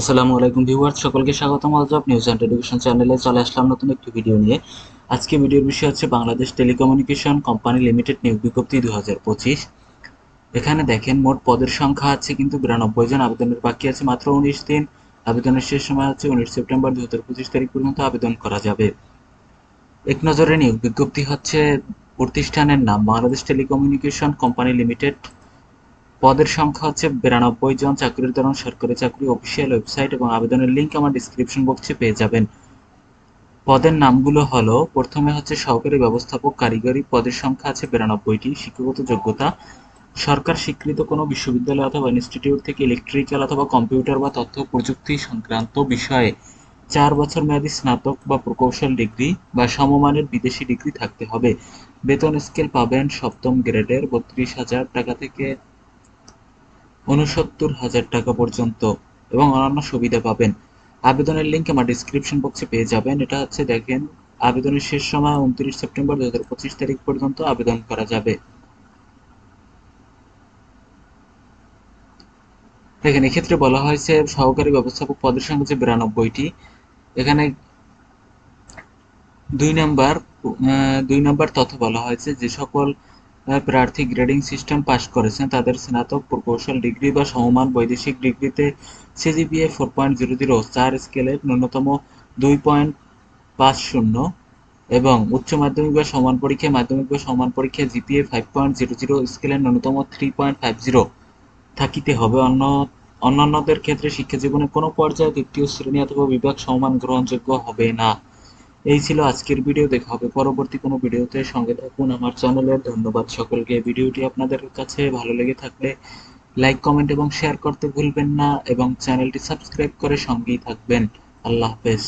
আসসালামু আলাইকুম ভিউয়ার্স, সকলকে স্বাগতম। আজব নিউজ অ্যান্ড এডুকেশন চ্যানেলে চলে আসলাম নতুন একটি ভিডিও নিয়ে। আজকে ভিডিওর বিষয় হচ্ছে বাংলাদেশ টেলিকমিউনিকেশন কোম্পানি লিমিটেড নিয়োগ বিজ্ঞপ্তি দুহাজার পঁচিশ। এখানে দেখেন, মোট পদের সংখ্যা আছে কিন্তু বিরানব্বই জন, আবেদনের বাকি আছে মাত্র উনিশ দিন। আবেদনের শেষ সময় হচ্ছে উনিশ সেপ্টেম্বর দু হাজার পঁচিশ তারিখ পর্যন্ত আবেদন করা যাবে। এক নজরে নিয়োগ বিজ্ঞপ্তি হচ্ছে প্রতিষ্ঠানের নাম, বাংলাদেশ টেলিকমিউনিকেশন কোম্পানি লিমিটেড। পদের সংখ্যা হচ্ছে বিরানব্বই জন। চাকরির ধরন সরকারি চাকরি অফিসিয়াল ওয়েবসাইট এবং আবেদনের লিঙ্ক আমার ডিসক্রিপশন বক্সে পেয়ে যাবেন। পদের নামগুলো হলো, প্রথমে হচ্ছে সহকারী ব্যবস্থাপক কারিগরি, পদের সংখ্যা আছে বিরানব্বইটি, শিক্ষাগত যোগ্যতা, সরকার স্বীকৃত কোনো বিশ্ববিদ্যালয় অথবা ইনস্টিটিউট থেকে ইলেকট্রিক্যাল অথবা কম্পিউটার বা তথ্য প্রযুক্তি সংক্রান্ত বিষয়ে চার বছর মেয়াদী স্নাতক বা প্রকৌশল ডিগ্রি বা সমমানের বিদেশি ডিগ্রি থাকতে হবে। বেতন স্কেল পাবেন সপ্তম গ্রেডের বত্রিশ হাজার টাকা থেকে উনসত্তর হাজার টাকা পর্যন্ত এবং অন্যান্য সুবিধা পাবেন। আবেদনের লিঙ্ক আমার ডিসক্রিপশন বক্সে পেয়ে যাবেন। এটা হচ্ছে দেখেন, আবেদনের শেষ সময় উনত্রিশ সেপ্টেম্বর দু হাজার পঁচিশ তারিখ পর্যন্ত আবেদন করা যাবে। দেখেন, এক্ষেত্রে বলা হয়েছে সহকারী ব্যবস্থাপক পদের সংখ্যা হচ্ছে বিরানব্বইটি। এখানে দুই নাম্বার দুই নাম্বার তথ্য বলা হয়েছে যে সকল প্রার্থী গ্রেডিং সিস্টেম পাশ করেছেন, তাদের স্নাতক প্রকৌশল ডিগ্রি বা সমমান বৈদেশিক ডিগ্রিতে CGPA four point zero zero চার স্কেলের ন্যূনতম দুই পয়েন্ট পাঁচ শূন্য এবং উচ্চ মাধ্যমিক বা সমান পরীক্ষায় মাধ্যমিক বা সমান পরীক্ষায় GPA five point zero zero স্কেলের ন্যূনতম থ্রি পয়েন্ট ফাইভ জিরো থাকিতে হবে। অন্য, অন্যান্যদের ক্ষেত্রে শিক্ষা জীবনে কোনো পর্যায়ে দ্বিতীয় শ্রেণি অথবা বিভাগ সমান গ্রহণযোগ্য হবে না। এই ছিল আজকের ভিডিও দেখা হবে পরবর্তী কোনো ভিডিওতে সঙ্গে থাকুন, আমার চ্যানেলের ধন্যবাদ সকলকে। ভিডিওটি আপনাদের কাছে ভালো লেগে থাকলে লাইক কমেন্ট এবং শেয়ার করতে ভুলবেন না এবং চ্যানেলটি সাবস্ক্রাইব করে সঙ্গেই থাকবেন। আল্লাহ হাফেজ।